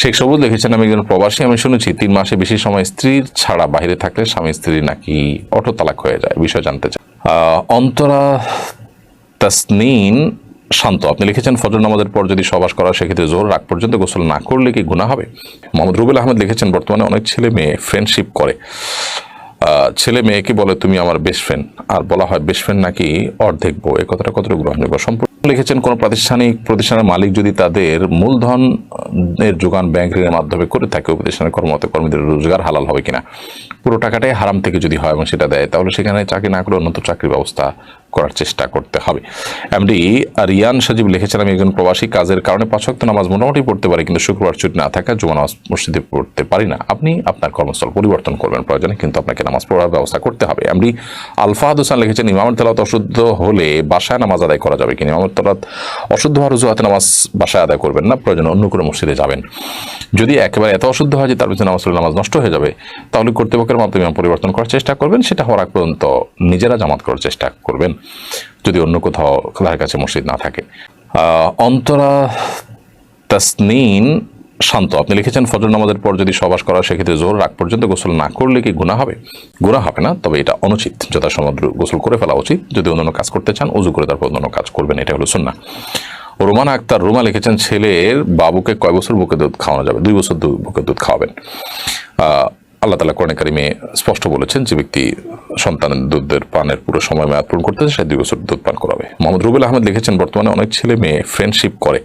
শেখ সবুজ লিখেছেন, আমি একজন প্রবাসী, আমি শুনেছি, তিন মাসে বেশি সময় স্ত্রীর ছাড়া বাইরে থাকলে স্বামী স্ত্রী নাকি অটো তালাক হয়ে যায়। বিষয় জানতে চাই। অন্তরা তাসনিন শান্ত, আপনি লিখেছেন, ফজর নামাজের পর যদি সবাস করা, সেক্ষেত্রে জোর রাগ পর্যন্ত গোসল না করলে কি গুণা হবে? মোহাম্মদ রুবেল আহমেদ লিখেছেন, বর্তমানে অনেক ছেলে মেয়ে ফ্রেন্ডশিপ করে। ছেলে মেয়েকে বলে, তুমি আমার বেস্ট ফ্রেন্ড আর বলা হয় বেস্ট ফ্রেন্ড নাকি অর্ধেক বউ? এ কথাটা কতটুকু গ্রহণযোগ্য? সম্পূর্ণ লিখেছেন, কোন প্রাতিষ্ঠানিক প্রতিষ্ঠানের মালিক যদি তাদের মূলধন এর যোগান ব্যাংক ঋণের মাধ্যমে করে থাকে প্রতিষ্ঠানের কর্মরত কর্মীদের রোজগার হালাল হবে কিনা? পুরো টাকাটাই হারাম থেকে যদি হয় এবং সেটা দেয়, তাহলে সেখানে চাকরি না করে উন্নত চাকরির ব্যবস্থা করার চেষ্টা করতে হবে। এমডি রিয়ান সাজিব লিখেছেন, আমি একজন প্রবাসী, কাজের কারণে পাঁচ ওয়াক্ত নামাজ মোটামুটি পড়তে পারি, কিন্তু শুক্রবার ছুটি না থাকা জুমা নামাজ মসজিদে পড়তে পারি না। আপনি আপনার কর্মস্থল পরিবর্তন করবেন। প্রয়োজনে কিন্তু আপনাকে নামাজ পড়ার ব্যবস্থা করতে হবে। এমডি আলফাহাদ হোসেন লিখেছেন, ইমামের তেলাত অশুদ্ধ হলে বাসায় নামাজ আদায় করা যাবে কিনা? ইমামের তেলাত অশুদ্ধ হওয়ার অজুহাতে নামাজ বাসায় আদায় করবেন না, প্রয়োজন অন্য কোনো মসজিদে যাবেন। যদি একেবারে এত অশুদ্ধ হয় যে তার পিছনে নামাজ নামাজ নষ্ট হয়ে যাবে, তাহলে কর্তৃপক্ষের মাধ্যমে পরিবর্তন করার চেষ্টা করবেন, সেটা হওয়ার পর্যন্ত নিজেরা জামাত করার চেষ্টা করবেন, যদি অন্য কোথাও তার কাছে মসজিদ না থাকে। অন্তরা তাসনিন শান্ত। আপনি লিখেছেন, ফজর নামাজের পর যদি সবাস করা, সেক্ষেত্রে জোর রাগ পর্যন্ত গোসল না করলে কি গুণা হবে? গুণা হবে না, তবে এটা অনুচিত। যথাসময় গোসল করে ফেলা উচিত। যদি অন্যান্য কাজ করতে চান উজু করে তারপর অন্যান্য কাজ করবেন, এটা হলো সুন্না রোমান আক্তার, রুমা লিখেছেন, ছেলের বাবুকে কয় বছর বুকে দুধ খাওয়ানো যাবে? দুই বছর বুকে দুধ খাওয়াবেন। আল্লাহ তালা কোরআন কারিমে স্পষ্ট বলেছেন, যে ব্যক্তি সন্তানের দুধের পানের পুরো সময় মেয়াদ পূরণ করতে সে দুই বছর দুধ পান করাবে। মোহাম্মদ রুবেল আহমেদ লিখেছেন, বর্তমানে অনেক ছেলে মেয়ে ফ্রেন্ডশিপ করে।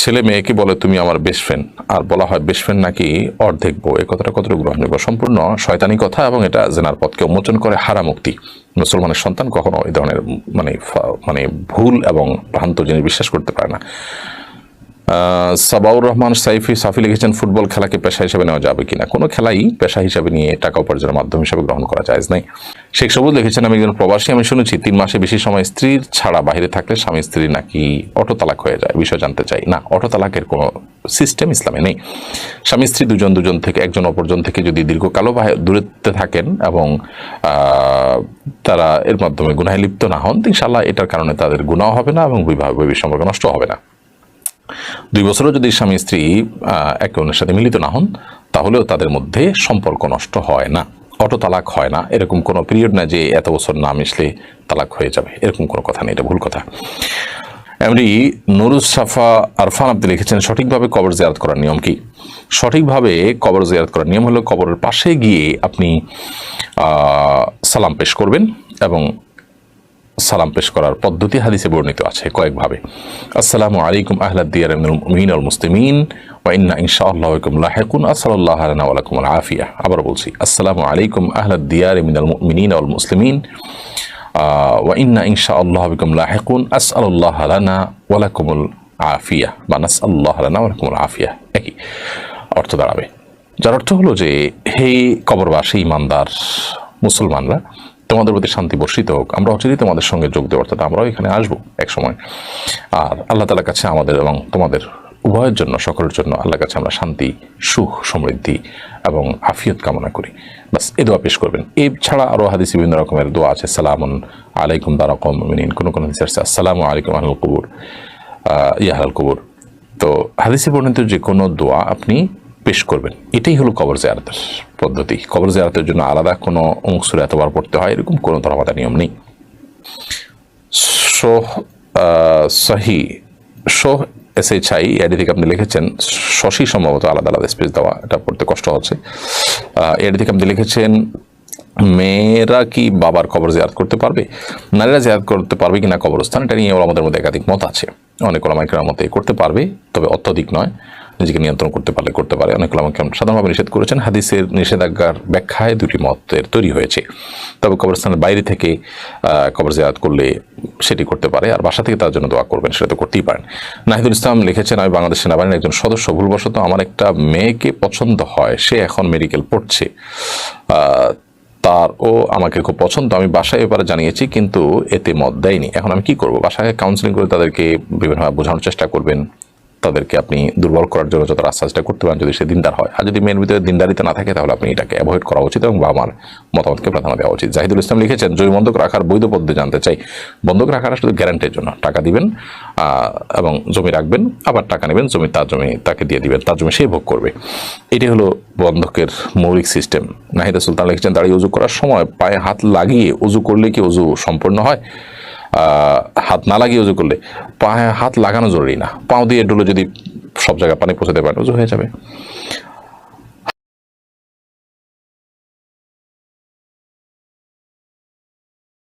ছেলে মেয়েকে বলে, তুমি আমার বেস্ট ফ্রেন্ড আর বলা হয় বেস্ট ফ্রেন্ড নাকি অর্ধেক বউ। এ কথাটা কতটুকু গ্রহণযোগ্য? সম্পূর্ণ শয়তানি কথা এবং এটা জেনার পথকে উন্মোচন করে হারামুক্তি মুসলমানের সন্তান কখনো এই ধরনের মানে মানে ভুল এবং ভ্রান্ত জিনিস বিশ্বাস করতে পারে না। সাবাউর রহমান সাইফি সাফি লিখেছেন, ফুটবল খেলাকে পেশা হিসেবে নেওয়া যাবে কিনা? কোনো খেলাই পেশা হিসেবে নিয়ে টাকা উপার্জনের মাধ্যম হিসেবে গ্রহণ করা যায় নাই। শেখ সবুজ লিখেছেন, আমি একজন প্রবাসী, আমি শুনেছি তিন মাসে বেশি সময় স্ত্রীর ছাড়া বাইরে থাকলে স্বামী স্ত্রী নাকি অটো তালাক হয়ে যায়। বিষয় জানতে চাই। না অটো তালাকের কোনো সিস্টেম ইসলামে নেই। স্বামী স্ত্রী দুজন দুজন থেকে একজন অপরজন থেকে যদি দীর্ঘকালও দূরত্বে থাকেন এবং তারা এর মাধ্যমে গুনায় লিপ্ত না হন তো ইনশাল্লাহ এটার কারণে তাদের গুণাও হবে না এবং বিবাহ সম্পর্ক নষ্ট হবে না। দুই বছরও যদি স্বামী স্ত্রী একে অন্যের সাথে মিলিত না হন, তাহলেও তাদের মধ্যে সম্পর্ক নষ্ট হয় না অটো তালাক হয় না। এরকম কোনো পিরিয়ড না যে এত বছর না মিশলে তালাক হয়ে যাবে। এরকম কোনো কথা নেই, এটা ভুল কথা। এমনি নুরুজ সাফা আরফান আপনি লিখেছেন, সঠিকভাবে কবর জিয়ারত করার নিয়ম কি? সঠিকভাবে কবর জিয়ারত করার নিয়ম হলো কবরের পাশে গিয়ে আপনি সালাম পেশ করবেন এবং সালাম পেশ করার পদ্ধতি হাদিসে বর্ণিত আছে কয়েকভাবে। আসসালামু আলাইকুম আহলাদ দিয়ার মিন আল মুসলিমিন ওয়া ইন্না ইনশাআল্লাহ বিকুম লাহিকুন আসসালাল্লাহু লাকুম আল আফিয়া। আবার বলছি আসসালামু আলাইকুম আহলাদ দিয়ার মিনাল মুমিনিন ওয়াল মুসলিমিন আহ, ওয়া ইন্না ইনশাআল্লাহ বিকুম লাহিকুন আসসালাল্লাহু লানা ওয়া লাকুমুল আফিয়া। বা নাসআল্লাহু লানা ওয়া লাকুমুল আফিয়া। একই অর্থ দাঁড়াবে। যার অর্থ হলো যে হে কবরবাসী ইমানদার মুসলমানরা তোমাদের প্রতি শান্তি বর্ষিত হোক। আমরা অচিরেই তোমাদের সঙ্গে যোগ দেবো, অর্থাৎ আমরাও এখানে আসব এক সময় আর আল্লাহ তালার কাছে আমাদের এবং তোমাদের উভয়ের জন্য, সকলের জন্য আল্লাহর কাছে আমরা শান্তি, সুখ, সমৃদ্ধি এবং আফিয়ত কামনা করি। বাস এ দোয়া পেশ করবেন। এই ছাড়া আরও হাদিস বিভিন্ন রকমের দোয়া আছে। সালামুন আলাইকুম দারকম মিনিন কোনো কোনো হাদিস আছে, আসসালামু আলাইকুম আহল কবুর ইয়াহাল কবুর। তো হাদিসে বর্ণিত যে কোনো দোয়া আপনি পেশ করবেন। এটাই হলো কবর জিয়ারতের পদ্ধতি। কবর জিয়ারতের জন্য আলাদা কোনো অংশুর এতবার পড়তে হয়, এরকম কোনো ধর্মাদা নিয়ম নেই। সোহ সহি, সোহ এস এইচ আই এডি থেকে আপনি লিখেছেন? শশী সম্ভবত আলাদা আলাদা স্পেস দেওয়া, এটা পড়তে কষ্ট হচ্ছে। এডি থেকে আপনি লিখেছেন? মেয়েরা কি বাবার কবর জিয়ারত করতে পারবে? নারীরা জিয়ারত করতে পারবে কিনা কবরস্থান? এটা নিয়ে আমাদের মধ্যে একাধিক মত আছে। অনেক ওলামাইকের মতে করতে পারবে, তবে অত্যধিক নয়। নিজেকে নিয়ন্ত্রণ করতে পারলে করতে পারে। অনেক ওলামাকে সাধারণভাবে নিষেধ করেছেন। হাদিসের নিষেধাজ্ঞার ব্যাখ্যায় দুটি মতের তৈরি হয়েছে। তবে কবরস্থানের বাইরে থেকে কবর জিয়ারত করলে সেটি করতে পারে আর বাসা থেকে তার জন্য দোয়া করবেন, সেটা তো করতেই পারেন। নাহিদুল ইসলাম লিখেছেন, আমি বাংলাদেশ সেনাবাহিনীর একজন সদস্য, ভুলবশত আমার একটা মেয়েকে পছন্দ হয়। সে এখন মেডিকেল পড়ছে। তার ও আমাকে খুব পছন্দ। আমি বাসায় এবারে জানিয়েছি, কিন্তু এতে মত দেয়নি। এখন আমি কি করব? বাসায় কাউন্সিলিং করে তাদেরকে বিভিন্নভাবে বোঝানোর চেষ্টা করবেন। তাদেরকে আপনি দুর্বল করার জন্য যত রাস্তা করতে পারেন, যদি সে দিনদার হয়। আর যদি মেয়ের ভিতরে দিনদারিতে না থাকে, তাহলে আপনি এটাকে অ্যাভয়েড করা উচিত এবং বাবা মার মতামতকে প্রাধান্য দেওয়া উচিত। জাহিদুল ইসলাম লিখেছেন, জমি বন্ধক রাখার বৈধ পদ্ধতি জানতে চাই। বন্ধক রাখাটা শুধু গ্যারান্টির জন্য। টাকা দিবেন এবং জমি রাখবেন, আবার টাকা নেবেন, জমি তার জমি তাকে দিয়ে দিবেন, তার জমি সে ভোগ করবে। এটি হলো বন্ধকের মৌলিক সিস্টেম নাহিদা সুলতান লিখেছেন, দাঁড়িয়ে উজু করার সময় পায়ে হাত লাগিয়ে উজু করলে কি উজু সম্পূর্ণ হয়? হাত না লাগিয়ে উজু করলে, পায়ে হাত লাগানো জরুরি না। পাও দিয়ে ডুলে যদি সব জায়গায় পানি পৌঁছাতে পারেন, উজু হয়ে যাবে।